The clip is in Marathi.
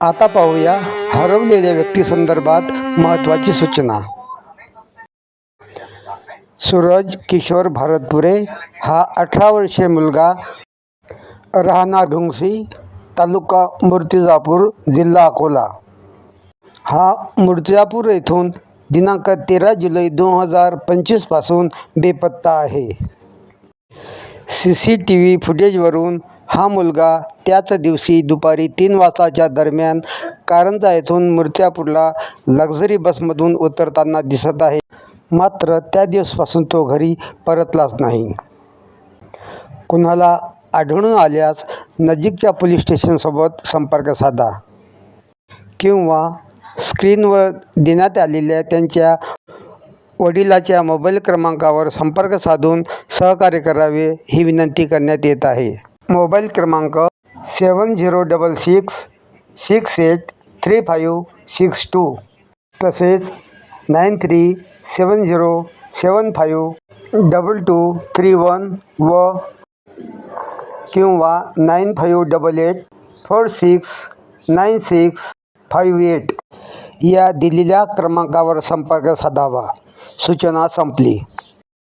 आता पाहूया हरवलेल्या व्यक्तीसंदर्भात महत्त्वाची सूचना. सूरज किशोर भारतपुरे हा अठरा वर्षीय मुलगा राहणार ढुंगसी तालुका मूर्तिजापूर जिल्हा अकोला. हा मूर्तिजापूर येथून दिनांक तेरा जुलै दोन हजार पंचवीसपासून बेपत्ता आहे. सी सी टी व्ही फुटेजवरून हा मुलगा त्याच दिवशी दुपारी तीन वाजताच्या दरम्यान कारंजा येथून मूर्त्यापूरला लक्झरी बसमधून उतरताना दिसत आहे. मात्र त्या दिवसपासून तो घरी परतलाच नाही. कुणाला आढळून आल्यास नजीकच्या पोलीस स्टेशनसोबत संपर्क साधा. किंवा स्क्रीनवर देण्यात आलेल्या त्यांच्या वडिलाच्या मोबाईल क्रमांकावर संपर्क साधून सहकार्य करावे ही विनंती करण्यात येत आहे. मोबाईल क्रमांक seven zero double six six eight three five six two. तसेच nine three seven zero seven five double two three one व किंवा nine five double eight four six nine six five eight या दिलेल्या क्रमांकावर संपर्क साधावा. सूचना संपली.